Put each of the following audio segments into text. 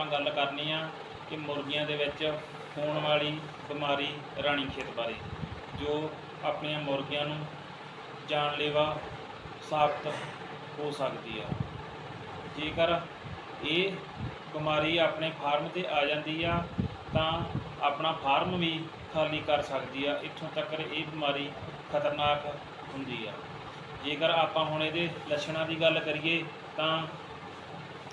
ਆਪਾਂ ਗੱਲ ਕਰਨੀ ਆ ਕਿ ਮੁਰਗੀਆਂ ਦੇ ਵਿੱਚ ਹੋਣ ਵਾਲੀ ਬਿਮਾਰੀ ਰਾਣੀ ਖੇਤ ਬਾਰੇ, ਜੋ ਆਪਣੀਆਂ ਮੁਰਗੀਆਂ ਨੂੰ ਜਾਨਲੇਵਾ ਸਾਬਤ ਹੋ ਸਕਦੀ ਆ। ਜੇਕਰ ਇਹ ਬਿਮਾਰੀ ਆਪਣੇ ਫਾਰਮ ਤੇ ਆ ਜਾਂਦੀ ਆ, ਤਾਂ ਆਪਣਾ ਫਾਰਮ ਵੀ ਖਾਲੀ ਕਰ ਸਕਦੀ ਆ। ਇੱਥੋਂ ਤੱਕ ਇਹ ਬਿਮਾਰੀ ਖਤਰਨਾਕ ਹੁੰਦੀ ਆ। ਜੇਕਰ ਆਪਾਂ ਹੁਣ ਇਹਦੇ ਲੱਛਣਾਂ ਦੀ ਗੱਲ ਕਰੀਏ, ਤਾਂ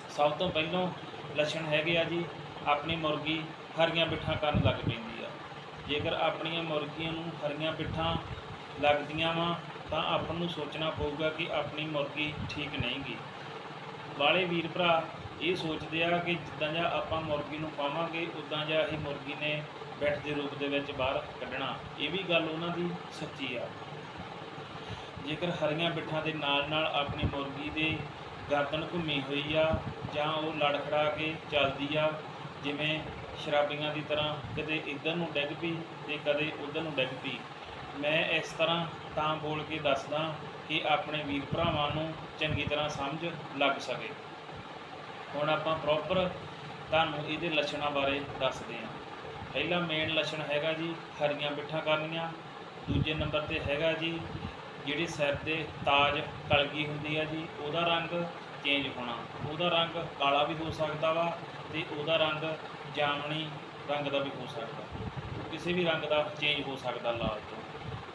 ਸਭ ਤੋਂ ਪਹਿਲਾਂ ਲੱਛਣ ਹੈਗੇ ਆ ਜੀ, ਆਪਣੀ ਮੁਰਗੀ ਹਰੀਆਂ ਪਿੱਠਾਂ ਕਰਨ ਲੱਗ ਪੈਂਦੀ ਆ। ਜੇਕਰ ਆਪਣੀਆਂ ਮੁਰਗੀਆਂ ਨੂੰ ਹਰੀਆਂ ਪਿੱਠਾਂ ਲੱਗਦੀਆਂ ਵਾ, ਤਾਂ ਆਪਾਂ ਨੂੰ ਸੋਚਣਾ ਪਊਗਾ ਕਿ ਆਪਣੀ ਮੁਰਗੀ ਠੀਕ ਨਹੀਂ ਗੀ। ਵਾਲੇ ਵੀਰ ਭਰਾ ਇਹ ਸੋਚਦੇ ਆ ਕਿ ਜਿੱਦਾਂ ਜਿਹਾ ਆਪਾਂ ਮੁਰਗੀ ਨੂੰ ਪਾਵਾਂਗੇ, ਉਦਾਂ ਜਿਹਾ ਇਹ ਮੁਰਗੀ ਨੇ ਬੈਠ ਦੇ ਰੂਪ ਦੇ ਵਿੱਚ ਬਾਹਰ ਕੱਢਣਾ। ਇਹ ਵੀ ਗੱਲ ਉਹਨਾਂ ਦੀ ਸੱਚੀ ਆ। ਜੇਕਰ ਹਰੀਆਂ ਬਿੱਠਾਂ ਦੇ ਨਾਲ ਨਾਲ ਆਪਣੀ ਮੁਰਗੀ ਦੇ ਗਰਦਨ ਘੁੰਮੀ ਹੋਈ ਆ ਜਾਂ ਉਹ ਲੜਖੜਾ ਕੇ ਚੱਲਦੀ ਆ, ਜਿਵੇਂ ਸ਼ਰਾਬੀਆਂ ਦੀ ਤਰ੍ਹਾਂ ਕਦੇ ਇੱਧਰ ਨੂੰ ਡਿੱਗ ਪਈ ਤੇ ਕਦੇ ਉੱਧਰ ਨੂੰ ਡਿੱਗ ਪਈ। ਮੈਂ ਇਸ ਤਰ੍ਹਾਂ ਤਾਂ ਬੋਲ ਕੇ ਦੱਸਦਾ ਕਿ ਆਪਣੇ ਵੀਰ ਭਰਾਵਾਂ ਨੂੰ ਚੰਗੀ ਤਰ੍ਹਾਂ ਸਮਝ ਲੱਗ ਸਕੇ। ਹੁਣ ਆਪਾਂ ਪ੍ਰੋਪਰ ਤੁਹਾਨੂੰ ਇਹਦੇ ਲੱਛਣਾਂ ਬਾਰੇ ਦੱਸਦੇ ਹਾਂ। ਪਹਿਲਾ ਮੇਨ ਲੱਛਣ ਹੈਗਾ ਜੀ, ਹਰੀਆਂ ਬਿੱਠਾਂ ਕਰਨੀਆਂ। ਦੂਜੇ ਨੰਬਰ ਤੇ ਹੈਗਾ ਜੀ ਜਿਹੜੇ ਸਿਰ ਦੇ ਤਾਜ ਕਲਗੀ ਹੁੰਦੀ ਆ ਜੀ, ਉਹਦਾ ਰੰਗ ਚੇਂਜ ਹੋਣਾ। ਉਹਦਾ ਰੰਗ ਕਾਲਾ ਵੀ ਹੋ ਸਕਦਾ ਵਾ ਤੇ ਉਹਦਾ ਰੰਗ ਜਾਮਣੀ ਰੰਗ ਦਾ ਵੀ ਹੋ ਸਕਦਾ। ਕਿਸੇ ਵੀ ਰੰਗ ਦਾ ਚੇਂਜ ਹੋ ਸਕਦਾ ਲਾਲ ਤੋਂ।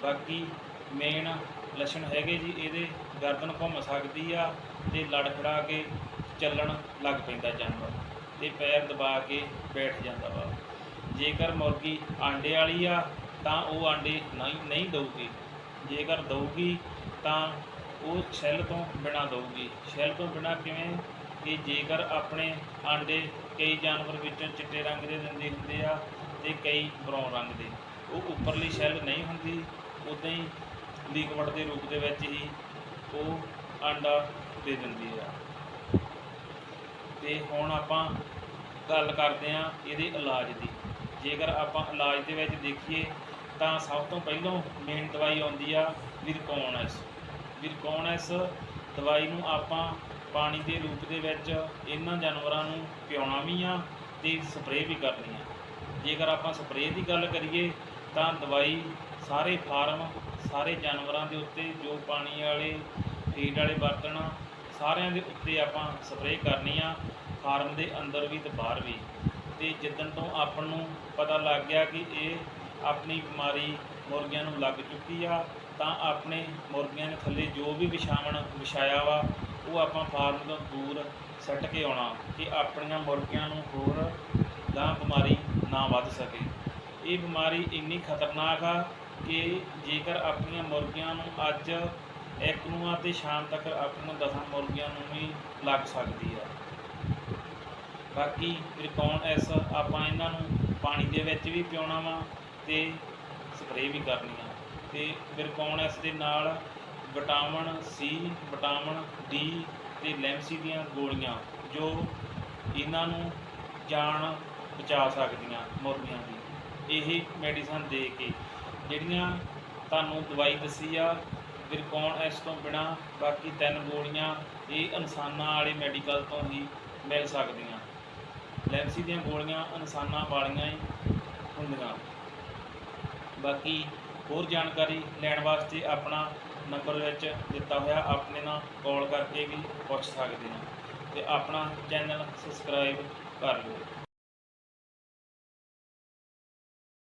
ਬਾਕੀ ਮੇਨ ਲੱਛਣ ਹੈਗੇ ਜੀ, ਇਹਦੇ ਗਰਦਨ ਘੁੰਮ ਸਕਦੀ ਆ ਤੇ ਲੜਖੜਾ ਕੇ ਚੱਲਣ ਲੱਗ ਪੈਂਦਾ ਜਾਨਵਰ ਤੇ ਪੈਰ ਦਬਾ ਕੇ ਬੈਠ ਜਾਂਦਾ ਵਾ। ਜੇਕਰ ਮੁਰਗੀ ਆਂਡੇ ਵਾਲੀ ਆ, ਤਾਂ ਉਹ ਆਂਡੇ ਨਹੀਂ ਨਹੀਂ ਦਊਗੀ। ਜੇਕਰ ਦਊਗੀ ਤਾਂ ਉਹ ਸ਼ੈੱਲ ਤੋਂ ਬਿਨਾਂ ਦਊਗੀ। ਸ਼ੈੱਲ ਤੋਂ ਬਿਨਾਂ ਕਿਵੇਂ? ਕਿ ਜੇਕਰ ਆਪਣੇ ਆਂਡੇ ਕਈ ਜਾਨਵਰ ਵਿੱਚੋਂ ਚਿੱਟੇ ਰੰਗ ਦੇ ਦਿੰਦੇ ਹੁੰਦੇ ਆ ਤੇ ਕਈ ਬਰੌਨ ਰੰਗ ਦੇ। ਉਹ ਉੱਪਰਲੀ ਸ਼ੈੱਲ ਨਹੀਂ ਹੁੰਦੀ, ਉਦਾਂ ਹੀ ਲਿਕਵਿਡ ਦੇ ਰੂਪ ਦੇ ਵਿੱਚ ਹੀ ਉਹ ਆਂਡਾ ਦੇ ਦਿੰਦੀ ਆ। ਤੇ ਹੁਣ ਆਪਾਂ ਗੱਲ ਕਰਦੇ ਆ ਇਹਦੇ ਇਲਾਜ ਦੀ। ਜੇਕਰ ਆਪਾਂ ਇਲਾਜ ਦੇ ਵਿੱਚ ਦੇਖੀਏ ਤਾਂ ਸਭ ਤੋਂ ਪਹਿਲਾਂ ਮੇਨ ਦਵਾਈ ਆਉਂਦੀ ਆ ਵਿਰਕੋਨਸ ਵਿਰਕੋਨਸ ਦਵਾਈ ਨੂੰ ਆਪਾਂ ਪਾਣੀ ਦੇ ਰੂਪ ਦੇ ਵਿੱਚ ਇਹਨਾਂ ਜਾਨਵਰਾਂ ਨੂੰ ਪਿਆਉਣਾ ਵੀ ਆ ਤੇ ਸਪਰੇਅ ਵੀ ਕਰਨੀ ਆ। ਜੇਕਰ ਆਪਾਂ ਸਪਰੇਅ ਦੀ ਗੱਲ ਕਰੀਏ ਤਾਂ ਦਵਾਈ ਸਾਰੇ ਫਾਰਮ ਸਾਰੇ ਜਾਨਵਰਾਂ ਦੇ ਉੱਤੇ ਜੋ ਪਾਣੀ ਵਾਲੇ ਫੀਡ ਵਾਲੇ ਬਰਤਨ ਆ, ਸਾਰਿਆਂ ਦੇ ਉੱਤੇ ਆਪਾਂ ਸਪਰੇਅ ਕਰਨੀ ਆ ਫਾਰਮ ਦੇ ਅੰਦਰ ਵੀ ਤੇ ਬਾਹਰ ਵੀ। ਤੇ ਜਿੱਦਣ ਤੋਂ ਆਪਾਂ ਨੂੰ ਪਤਾ ਲੱਗ ਗਿਆ ਕਿ ਇਹ ਆਪਣੀ ਬਿਮਾਰੀ ਮੁਰਗੀਆਂ ਨੂੰ ਲੱਗ ਚੁੱਕੀ ਆ, ਤਾਂ ਆਪਣੇ ਮੁਰਗੀਆਂ ਦੇ ਥੱਲੇ ਜੋ ਵੀ ਵਿਛਾਵਣ, ਵਿਛਾਇਆ ਵਾ, ਉਹ ਆਪਾਂ ਫਾਰਮ ਤੋਂ ਦੂਰ ਸੱਟ ਕੇ ਆਉਣਾ ਕਿ ਆਪਣੀਆਂ ਮੁਰਗੀਆਂ ਨੂੰ ਹੋਰ ਗਾਂ ਬਿਮਾਰੀ ਨਾ ਵੱਧ ਸਕੇ। ਇਹ ਬਿਮਾਰੀ ਇੰਨੀ ਖਤਰਨਾਕ ਆ ਕਿ ਜੇਕਰ ਆਪਣੀਆਂ ਮੁਰਗੀਆਂ ਨੂੰ ਅੱਜ ਇੱਕ ਨੂੰ ਆ ਤੇ ਸ਼ਾਮ ਤੱਕ ਆਪਣੀਆਂ ਦਸਾਂ ਮੁਰਗੀਆਂ ਨੂੰ ਵੀ ਲੱਗ ਸਕਦੀ ਆ। ਬਾਕੀ ਰਿਕੌਨ ਐਸ ਆਪਾਂ ਇਹਨਾਂ ਨੂੰ ਪਾਣੀ ਦੇ ਵਿੱਚ ਵੀ ਪਿਉਣਾ ਵਾ ਅਤੇ ਸਪਰੇਅ ਵੀ ਕਰਨੀ ਆ। ਤੇ ਵਿਰਕੌਨ ਐਸ ਦੇ ਨਾਲ? ਵਿਟਾਮਿਨ ਸੀ ਵਿਟਾਮਿਨ ਡੀ ਅਤੇ ਲੈਂਸੀ ਦੀਆਂ ਗੋਲੀਆਂ, ਜੋ ਇਹਨਾਂ ਨੂੰ ਜਾਨ ਬਚਾ ਸਕਦੀਆਂ ਮੁਰਗੀਆਂ ਦੀ। ਇਹ ਮੈਡੀਸਨ ਦੇ ਕੇ ਜਿਹੜੀਆਂ ਤੁਹਾਨੂੰ ਦਵਾਈ ਦੱਸੀ ਆ ਵਿਰਕੌਨ ਐਸ ਤੋਂ ਬਿਨਾ? ਬਾਕੀ ਤਿੰਨ ਗੋਲੀਆਂ ਇਹ ਇਨਸਾਨਾਂ ਵਾਲੇ ਮੈਡੀਕਲ ਤੋਂ ਹੀ ਮਿਲ ਸਕਦੀਆਂ। ਲੈਂਸੀ ਦੀਆਂ ਗੋਲੀਆਂ ਇਨਸਾਨਾਂ ਵਾਲੀਆਂ ਹੀ ਹੁੰਦੀਆਂ। ਬਾਕੀ ਹੋਰ ਜਾਣਕਾਰੀ ਲੈਣ ਵਾਸਤੇ ਆਪਣਾ ਨੰਬਰ ਵਿੱਚ ਦਿੱਤਾ ਹੋਇਆ, ਆਪਣੇ ਨਾਲ ਕਾਲ ਕਰਕੇ ਵੀ ਪੁੱਛ ਸਕਦੇ ਹੋ ਤੇ ਆਪਣਾ ਚੈਨਲ ਸਬਸਕ੍ਰਾਈਬ ਕਰ ਲਓ।